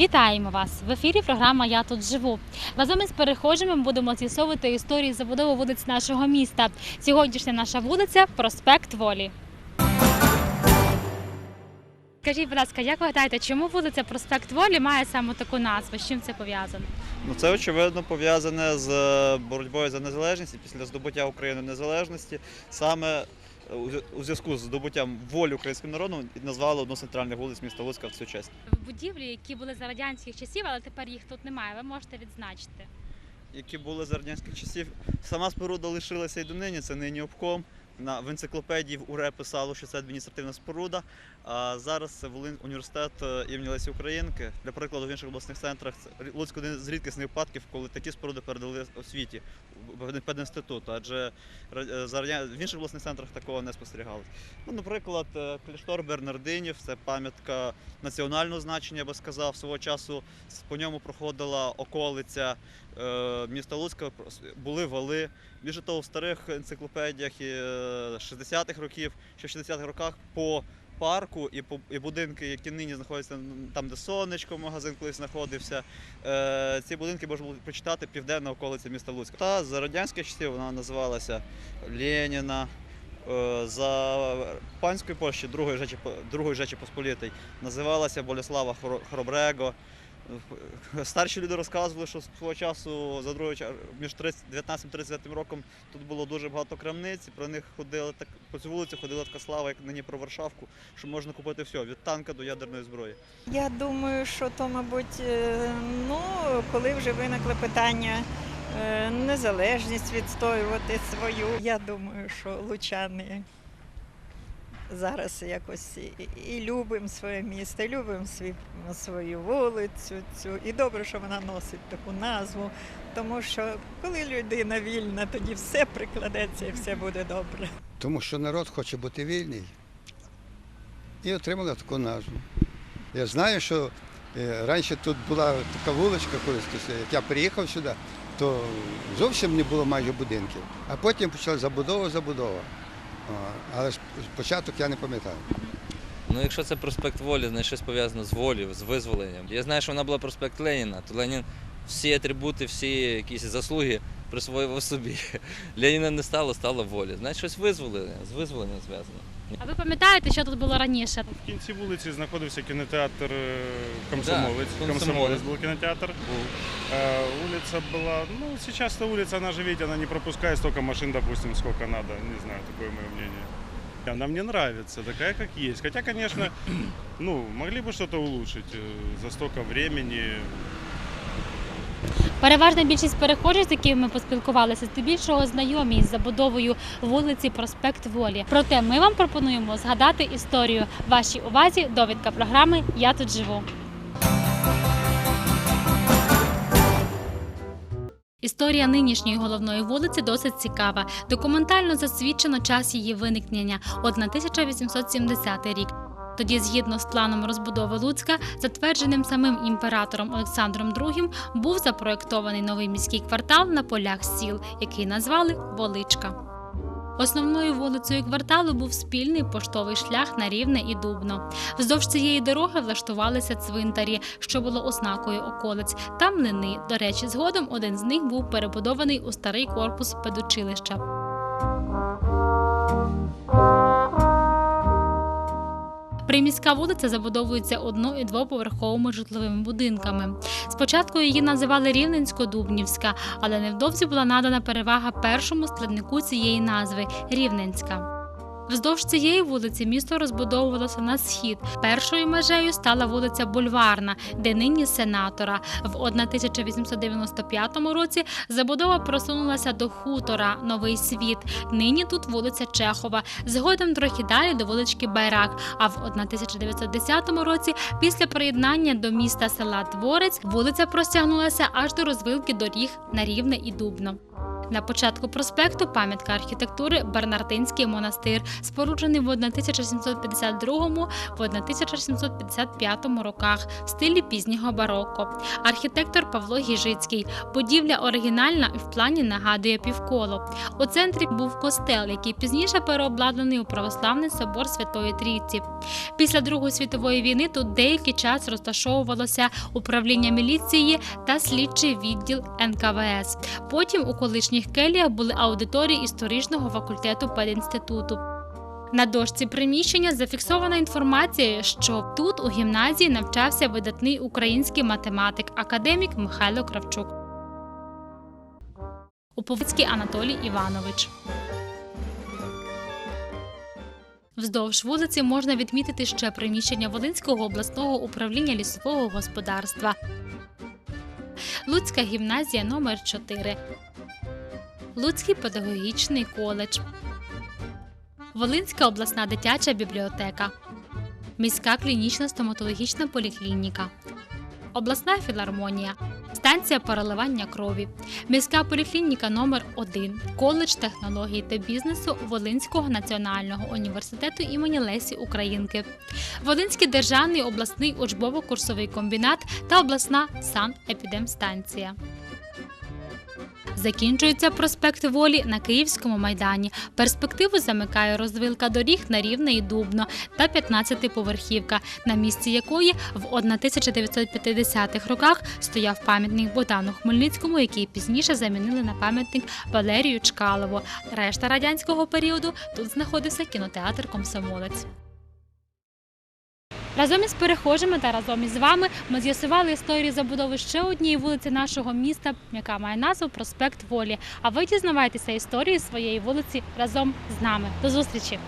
Вітаємо вас! В ефірі програма Я тут живу. Разом із перехожими будемо з'ясовувати історії забудови вулиць нашого міста. Сьогоднішня наша вулиця проспект Волі. Скажіть, будь ласка, як ви гадаєте, чому вулиця Проспект Волі має саме таку назву? З чим це пов'язано? Ну, це очевидно пов'язане з е, боротьбою за незалежність і після здобуття України незалежності. Саме у зв'язку з здобуттям волі українським народом назвали одну з центральних вулиць міста Луцька в цю честь. Будівлі, які були за радянських часів, але тепер їх тут немає. Ви можете відзначити. Які були за радянських часів. Сама споруда лишилася і донині, це нині обком. На в енциклопедії в УРЕ писало, що це адміністративна споруда. А зараз це Волинь університет е, імені Лесі Українки. Для прикладу, в інших обласних центрах це Луцьк один з рідкісних випадків, коли такі споруди передали освіті в. Адже е, в інших обласних центрах такого не спостерігалось. Ну, наприклад, е, кляштор Бернардинів це пам'ятка національного значення, я би сказав. Свого часу по ньому проходила околиця міста Луцька, були вали. Більше того, в старих енциклопедіях е, 60-х років, ще в 60-х роках по парку і, по, і будинки, які нині знаходяться там, де сонечко, магазин колись знаходився. Е, ці будинки можна було прочитати південна околиця міста Луцька. Та за радянських часів вона називалася Леніна. Е, За панської Польщі Другої Жечі, Другої Жечі Посполітої називалася Боліслава. Е, Старші люди розказували, що свого часу за другого між 19-39 роком тут було дуже багато крамниць, про них ходили так по цю вулицю ходила така слава, як нині про Варшавку, що можна купити все від танка до ядерної зброї. Я думаю, що то, мабуть, е, ну, коли вже виникло питання е, незалежність відстоювати свою. Я думаю, що лучани зараз якось і, любимо своє місто, і любимо свій, свою вулицю цю. І добре, що вона носить таку назву, тому що коли людина вільна, тоді все прикладеться і все буде добре. Тому що народ хоче бути вільний і отримали таку назву. Я знаю, що е, раніше тут була така вуличка, колись, як я приїхав сюди, то зовсім не було майже будинків. А потім почала забудова, забудова. Але ж початок я не пам'ятаю. Ну, якщо це проспект Волі, значить щось пов'язано з волею, з визволенням. Я знаю, що вона була проспект Леніна, то Ленін всі атрибути, всі якісь заслуги присвоював собі. Леніна не стало, стало волі. Значить, щось визволення, з визволенням зв'язано. А ви пам'ятаєте, що тут було раніше? В кінці вулиці знаходився кінотеатр е, Комсомолець. Да, Комсомолець «Комсомолець». был кинотеатр. Був. Э, улица была, ну, сейчас-то улица, она же, видите, она не пропускает столько машин, допустим, сколько надо. Не знаю, такое мое мнение. Она мне нравится, такая, как есть. Хотя, конечно, ну, могли бы что-то улучшить э, за столько времени. Переважна більшість перехожих, з якими ми поспілкувалися, здебільшого знайомі із забудовою вулиці Проспект Волі. Проте ми вам пропонуємо згадати історію. Вашій увазі довідка програми Я тут живу. Історія нинішньої головної вулиці досить цікава. Документально засвідчено час її виникнення 1870 рік. Тоді, згідно з планом розбудови Луцька, затвердженим самим імператором Олександром II, був запроєктований новий міський квартал на полях сіл, який назвали Воличка. Основною вулицею кварталу був спільний поштовий шлях на Рівне і Дубно. Вздовж цієї дороги влаштувалися цвинтарі, що було ознакою околиць, та млини. До речі, згодом один з них був перебудований у старий корпус педучилища. Приміська вулиця забудовується одно- і двоповерховими житловими будинками. Спочатку її називали Рівненсько-Дубнівська, але невдовзі була надана перевага першому складнику цієї назви Рівненська. Вздовж цієї вулиці місто розбудовувалося на схід. Першою межею стала вулиця Бульварна, де нині сенатора. В 1895 році забудова просунулася до хутора Новий світ. Нині тут вулиця Чехова. Згодом трохи далі до вулички Байрак. А в 1910 році, після приєднання до міста села Творець, вулиця простягнулася аж до розвилки доріг на Рівне і Дубно. На початку проспекту пам'ятка архітектури Бернардинський монастир, споруджений в 1752 в 1755 роках в стилі пізнього бароко. Архітектор Павло Гіжицький. Будівля оригінальна і в плані нагадує півколо. У центрі був костел, який пізніше переобладнаний у православний собор Святої Трійці. Після Другої світової війни тут деякий час розташовувалося управління міліції та слідчий відділ НКВС. Потім у колишніх келіях були аудиторії історичного факультету педінституту. На дошці приміщення зафіксована інформація, що тут у гімназії навчався видатний український математик, академік Михайло Кравчук. Уповицький Анатолій Іванович. Вздовж вулиці можна відмітити ще приміщення Волинського обласного управління лісового господарства. Луцька гімназія номер 4 Луцький педагогічний коледж. Волинська обласна дитяча бібліотека. Міська клінічна стоматологічна поліклініка. Обласна філармонія. Станція переливання крові. Міська поліклініка номер 1 коледж технологій та бізнесу Волинського національного університету імені Лесі Українки, Волинський державний обласний учбово-курсовий комбінат та обласна санепідемстанція. Закінчується проспект Волі на Київському майдані. Перспективу замикає розвилка доріг на Рівне і Дубно та 15-поверхівка, на місці якої в 1950-х роках стояв пам'ятник Богдану Хмельницькому, який пізніше замінили на пам'ятник Валерію Чкалову. Решта радянського періоду тут знаходився кінотеатр Комсомолець. Разом із перехожими та разом із вами ми з'ясували історію забудови ще однієї вулиці нашого міста, яка має назву Проспект Волі. А ви дізнавайтеся історію своєї вулиці разом з нами. До зустрічі!